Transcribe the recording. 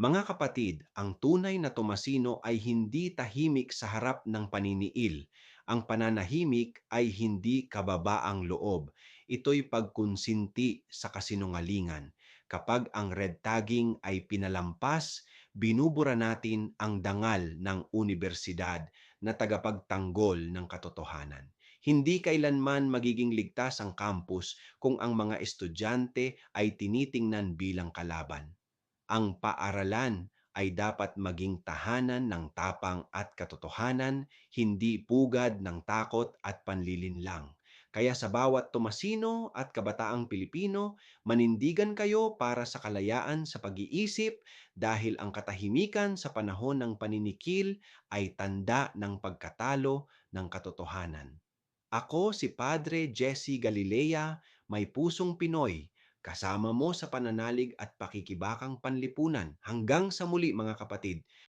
Mga kapatid, ang tunay na Tomasino ay hindi tahimik sa harap ng paniniil. Ang pananahimik ay hindi kababaang loob. Ito'y pagkonsinti sa kasinungalingan. Kapag ang red tagging ay pinalampas, binubura natin ang dangal ng unibersidad na tagapagtanggol ng katotohanan. Hindi kailanman magiging ligtas ang campus kung ang mga estudyante ay tinitingnan bilang kalaban ang paaralan ay dapat maging tahanan ng tapang at katotohanan, hindi pugad ng takot at panlilinlang. Kaya sa bawat Tomasino at kabataang Pilipino, manindigan kayo para sa kalayaan sa pag-iisip dahil ang katahimikan sa panahon ng paninikil ay tanda ng pagkatalo ng katotohanan. Ako si Padre Jesse Galilea, may pusong Pinoy, kasama mo sa pananalig at pakikibakang panlipunan. Hanggang sa muli mga kapatid,